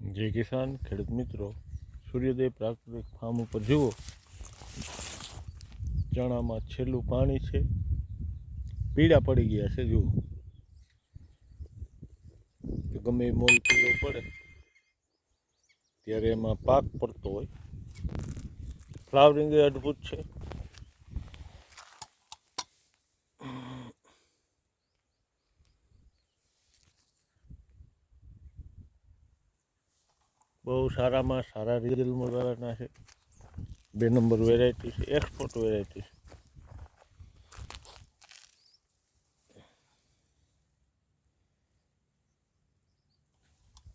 જય કિસાન, ખેડૂત મિત્રો. સૂર્યોદય પ્રાકૃતિક ફાર્મ ઉપર જુઓ. ચણામાં છેલ્લું પાણી છે. પીળા પડી ગયા છે, જુઓ. ગમે મોલ પીળો પડે, ત્યારે એમાં પાક પડતો હોય. ફ્લાવરિંગ અદ્ભુત છે. બહુ સારામાં સારા રિઝલ્ટ મળવાના છે. બે નંબર વેરાયટી છે એક્સપોર્ટ વેરાયટી છે.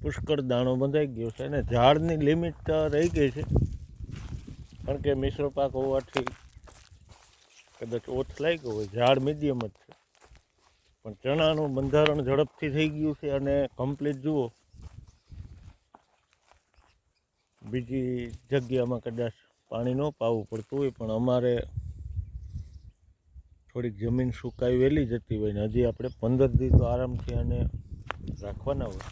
પુષ્કળ દાણો બંધાઈ ગયો છે અને ઝાડની લિમિટ રહી ગઈ છે. કારણ કે મિશ્ર પાક હોવાથી કદાચ ઓછ લાગ્યો હોય, ઝાડ મીડિયમ જ છે. પણ ચણાનું બંધારણ ઝડપથી થઈ ગયું છે અને કમ્પ્લીટ જુઓ. બીજી જગ્યામાં કદાચ પાણી ન પાવું પડતું હોય, પણ અમારે થોડીક જમીન સુકાઈ વહેલી જતી હોય ને હજી આપણે પંદર દી તો આરામથી આને રાખવાના હોય.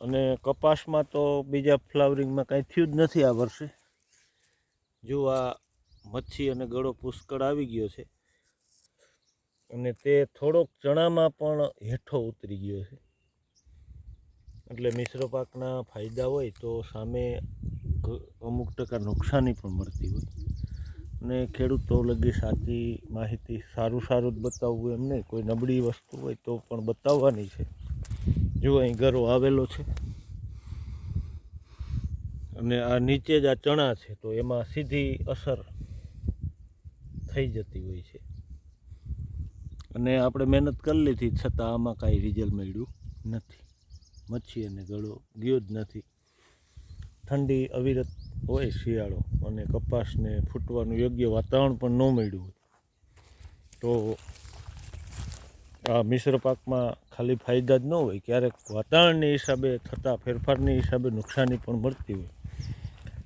અને કપાસમાં તો બીજા ફ્લાવરિંગમાં કાંઈ થયું જ નથી આ વર્ષે. જો આ મચ્છી અને ગળો પુષ્કળ આવી ગયો છે. અને તે થોડોક ચણામાં પણ હેઠો ઉતરી ગયો છે. એટલે મિશ્ર પાકના ફાયદા હોય તો સામે અમુક ટકા નુકસાની પણ મળતી હોય. અને ખેડૂતો લગી સાચી માહિતી સારું સારું જ બતાવવું એમ નહીં કોઈ નબળી વસ્તુ હોય તો પણ બતાવવાની છે. જો અહીં ગરો આવેલો છે. અને આ નીચે જ આ ચણા છે તો એમાં સીધી અસર થઈ જતી હોય છે. અને આપણે મહેનત કરી લીધી છતાં આમાં કાંઈ રિઝલ્ટ મળ્યું નથી. મચ્છી અને ગળો ગયો જ નથી. ઠંડી, અવિરત હોય શિયાળો અને કપાસને ફૂટવાનું યોગ્ય વાતાવરણ પણ ન મળ્યું હોય. તો આ મિશ્ર પાકમાં ખાલી ફાયદા જ ન હોય, ક્યારેક વાતાવરણની હિસાબે થતા ફેરફારની હિસાબે નુકસાની પણ મળતી હોય.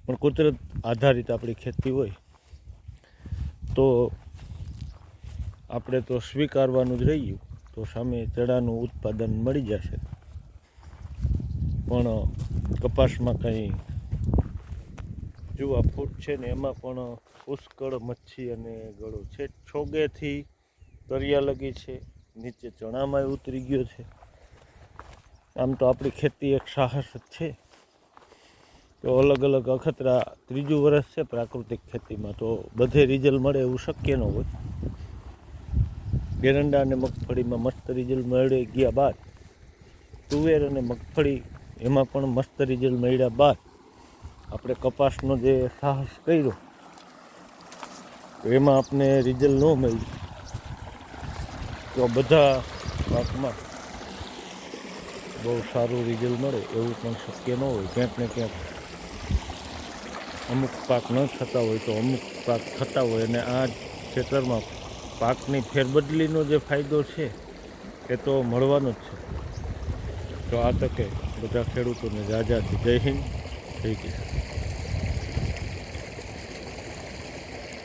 પણ કુદરત આધારિત આપણી ખેતી હોય. તો આપણે તો સ્વીકારવાનું જ રહ્યું. તો સામે ચડાનું ઉત્પાદન મળી જશે. પણ કપાસમાં કંઈ જુવા ફૂટ છે ને, એમાં પણ પુષ્કળ મચ્છી અને ગળો છે. છોગેથી દરિયા લગી છે, નીચે ચણામાં ઉતરી ગયો છે. આમ તો આપણી ખેતી એક સાહસ જ છે. તો અલગ અલગ અખતરા ત્રીજું વર્ષ છે, પ્રાકૃતિક ખેતીમાં તો બધે રિઝલ્ટ મળે એવું શક્ય ન હોય. એરંડા અને મગફળીમાં મસ્ત રિઝલ્ટ મળી ગયા બાદ તુવેર અને મગફળી એમાં પણ મસ્ત રિઝલ્ટ મળ્યા બાદ આપણે કપાસનો જે સાહસ કર્યો, એમાં આપણે રિઝલ્ટ ન મળ્યું. તો બધા પાકમાં બહુ સારું રિઝલ્ટ મળે એવું પણ શક્ય ન હોય. ક્યાંક ને ક્યાંક અમુક પાક ન થતા હોય તો અમુક પાક થતા હોય અને આ ખેતરમાં પાકની ફેરબદલીનો જે ફાયદો છે એ તો મળવાનો જ છે. તો આ તકે બધા ખેડૂતોને રાજાથી જય હિન્દ. જય કિસાન.